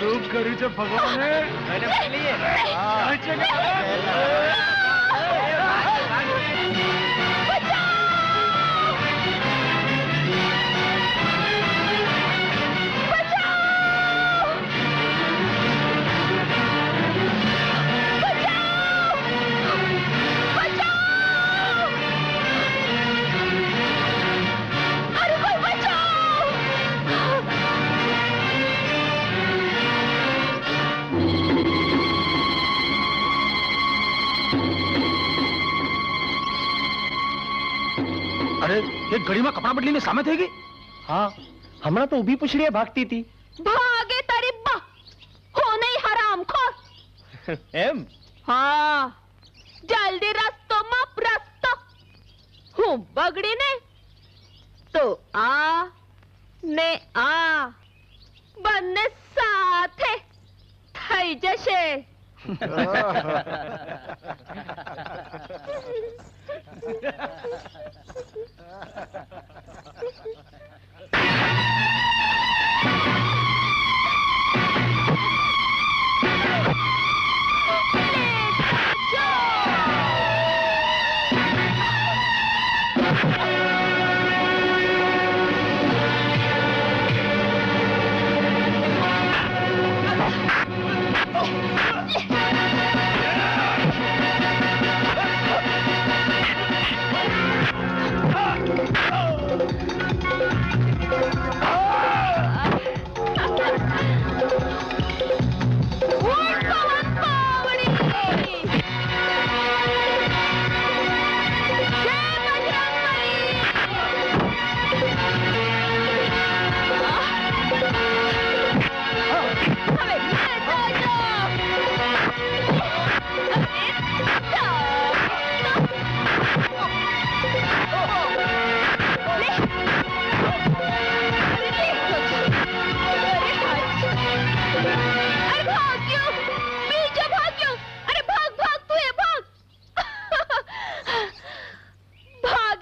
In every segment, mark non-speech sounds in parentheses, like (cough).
શું કર્યું છે ભગવાને. જાય છે એક ઘડીમાં કપડાં બદલીને સામે થઈ ગઈ? હા હમણાં તો ઊભી પૂછડીએ ભાગતી હતી. ભાગે તારી બા. હો નહીં હરામ ખોર (laughs) એમ? હા. જલ્દી રસ્તો માપ રસ્તો હું બગડી ને તો આ ને આ બંને સાથે થઈ જશે. (laughs) (laughs)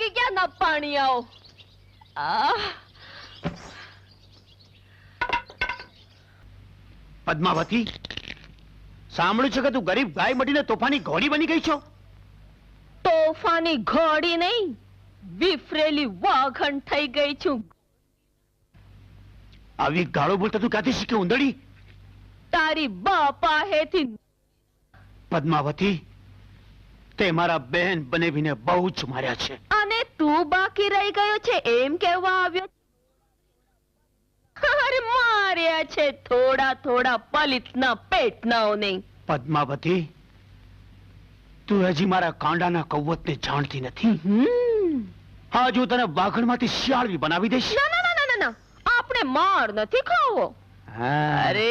ભાગી ગયા ના પાણી આવો પદ્માવતી સાંભળ્યું છે કે તું ગરીબ ગાય મટીને તોફાની ઘોડી બની ગઈ છો? તોફાની ઘોડી નહીં વિફરેલી વાઘણ થઈ ગઈ છું. આવી ગાળો બોલતા તું ક્યાંથી શીખી ઉંદડી? તારી બાપા હેથી પદ્માવતી તે મારા બહેન બનેવીને બહુ જ માર્યા છે. તું બાકી રહી ગયો છે એમ કહેવા આવ્યો. અરે માર્યા છે થોડા થોડા પલિતના પેટનાઓને. પદ્માવતી તું હજી મારા કાંડાના કૌવતને જાણતી નથી. હા તને વાઘણમાંથી શિયાળવી બનાવી દઈશ. ના ના ના ના આપણે માર નથી ખાવો. અરે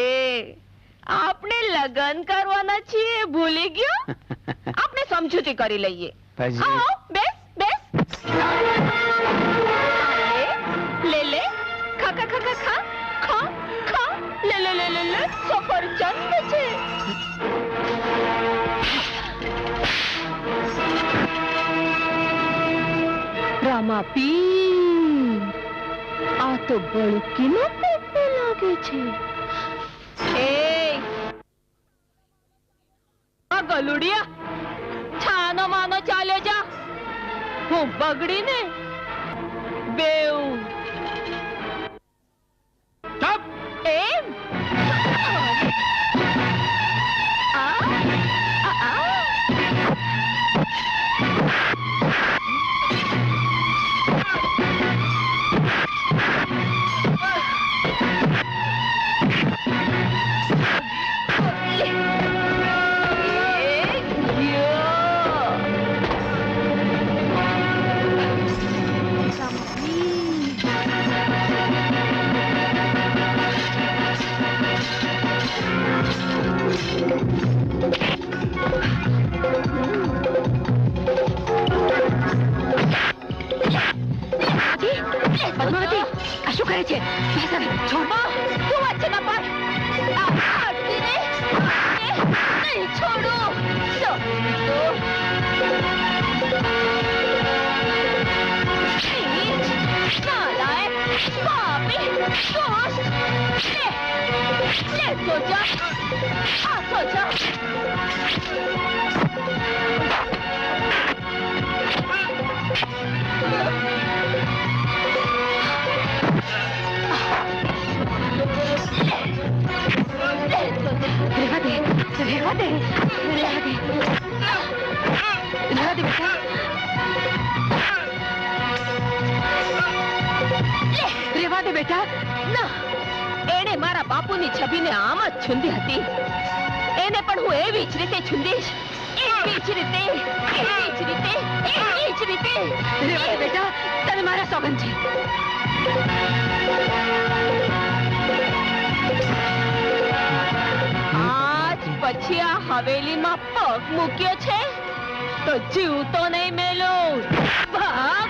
આપણે લગન કરવાના છીએ ભૂલી ગયો? (laughs) આપણે સમજૂતી કરી લઈએ. આવો બેસ. બેસ અરે, લે લે ખા ખા ખા ખા ખા ખા ખા લે લે લે લે લે સફરજન છે રામા પી આ તો બળકીનો પેટને લાગે છે એ આ ગલુડિયા છાનો માનો ચાલ્યો જા હું બગડી ને બેઉ ચૂપ! એમ આ શું કરે છે બેસ હવે, છોડ તું વચ્ચે ના પડ આ હટતીને નહીં છોડું રહેવા બેટા ના. એણે મારા બાપુની છબીને આમ જ છૂંદી હતી. એને પણ હું એવી જ રીતે છૂંદીશ. એવી જ રીતે, એવી જ રીતે, એવી જ રીતે. રહેવા બેટા, તને મારા સોગન છે. આજ પછી આ હવેલીમાં પગ મૂક્યો છે, તો જીવતો નહીં મેલો. ભાગ